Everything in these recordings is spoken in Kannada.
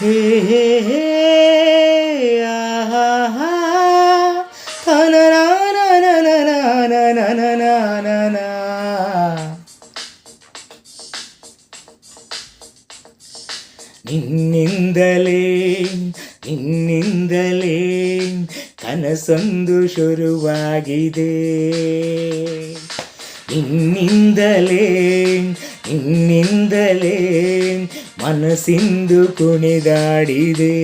ಹೇ ಹೇ ಹೇ ನಿನ್ನಿಂದಲೇ ನಿನ್ನಿಂದಲೇ ಕನಸೊಂದು ಶುರುವಾಗಿದೆ ನಿನ್ನಿಂದಲೇ ನಿನ್ನಿಂದಲೇ ಮನಸ್ಸಿಂದು ಕುಣಿದಾಡಿದೆ.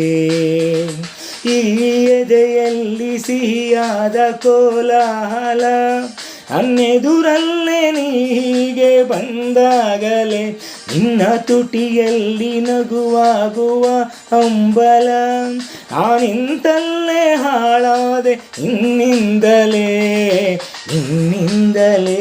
ಈ ಎದೆಯಲ್ಲಿ ಸಿಹಿಯಾದ ಕೋಲಾಹಲ, ಅನ್ನೆದುರಲ್ಲೇ ನೀಗೆ ಬಂದಾಗಲೇ, ನಿನ್ನ ತುಟಿಯಲ್ಲಿ ನಗುವಾಗುವ ಅಂಬಲ ಆ ನಿಂತಲ್ಲೇ ಹಾಳಾದೆ ಇನ್ನಿಂದಲೇ ನಿನ್ನಿಂದಲೇ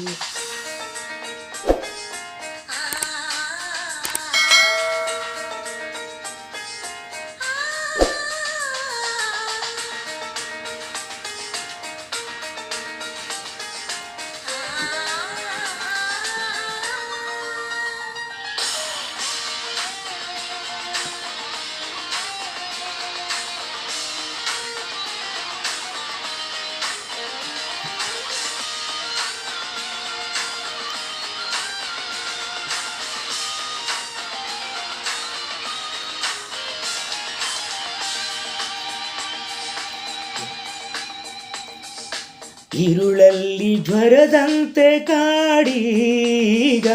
ಇರುಳಲ್ಲಿ ಜ್ವರದಂತೆ ಕಾಡೀಗ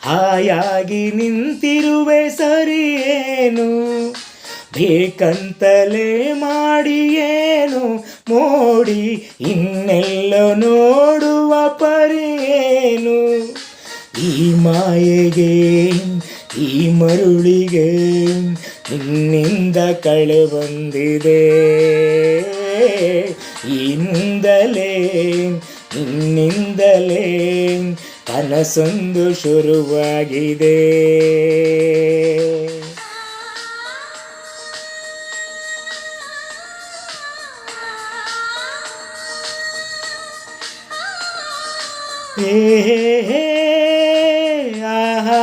ಹಾಯಾಗಿ ನಿಂತಿರುವೆ ಸರಿಯೇನು ಬೇಕಂತಲೇ ಮಾಡಿ ಏನು ಮೋಡಿ ಇನ್ನೆಲ್ಲ ನೋಡುವ ಪರಿಯೇನು ಈ ಮಾಯೆಗೆ ಈ ಮರುಳಿಗೆ ನಿನ್ನಿಂದ ಕಳೆ ಬಂದಿದೆ ಇಂದಲೇ ನಿನ್ನಿಂದಲೇ ಕನಸೊಂದು ಶುರುವಾಗಿದೆ. ಹೇ ಹೇ ಆಹಾ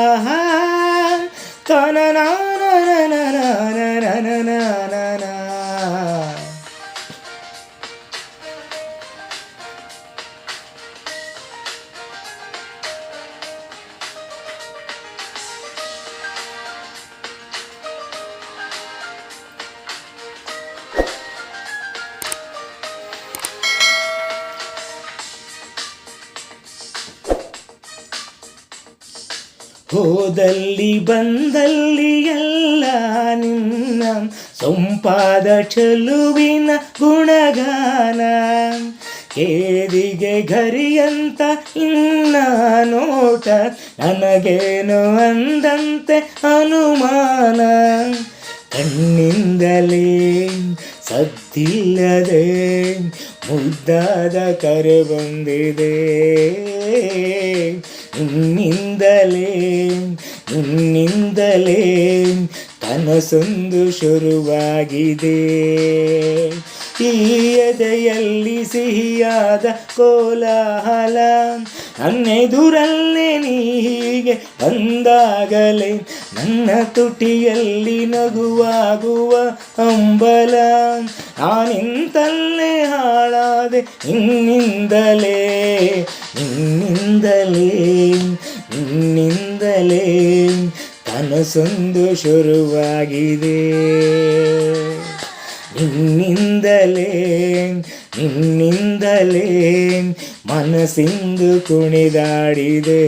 ತನನಾ ಹೋದಲ್ಲಿ ಬಂದಲ್ಲಿ ಎಲ್ಲ ನಿನ್ನ ಸೊಂಪಾದ ಚಲುವಿನ ಗುಣಗಾನ. ಕೇದಿಗೆ ಗರಿಯಂತ ಇನ್ನ ನೋಟ ನನಗೇನು ಅಂದಂತೆ ಅನುಮಾನ. ಕಣ್ಣಿಂದಲೇ ಸದ್ದಿಲ್ಲದೆ ಮುದ್ದಾದ ಕರೆ ಬಂದಿದೆ. ನಿನ್ನಿಂದಲೇ ನಿನ್ನಿಂದಲೇ ಕನಸೊಂದು ಶುರುವಾಗಿದೆ. ಈ ಎದೆಯಲ್ಲಿ ಸಿಹಿಯಾದ ಕೋಲಾಹಲ ನನ್ನೆದುರಲ್ಲೇ ನೀಗೆ ಬಂದಾಗಲೇ ನನ್ನ ತುಟಿಯಲ್ಲಿ ನಗುವಾಗುವ ಅಂಬಲ ನಾನಿಂತಲ್ಲೇ ಹಾಳಾದೆ ನಿನ್ನಿಂದಲೇ ನಿನ್ನಿಂದಲೇ ನಿನ್ನಿಂದಲೇ ಕನಸೊಂದು ಶುರುವಾಗಿದೆ. ನಿನ್ನಿಂದಲೇ ನಿನ್ನಿಂದಲೇ ಮನಸ್ಸಿಂದು ಕುಣಿದಾಡಿದೆ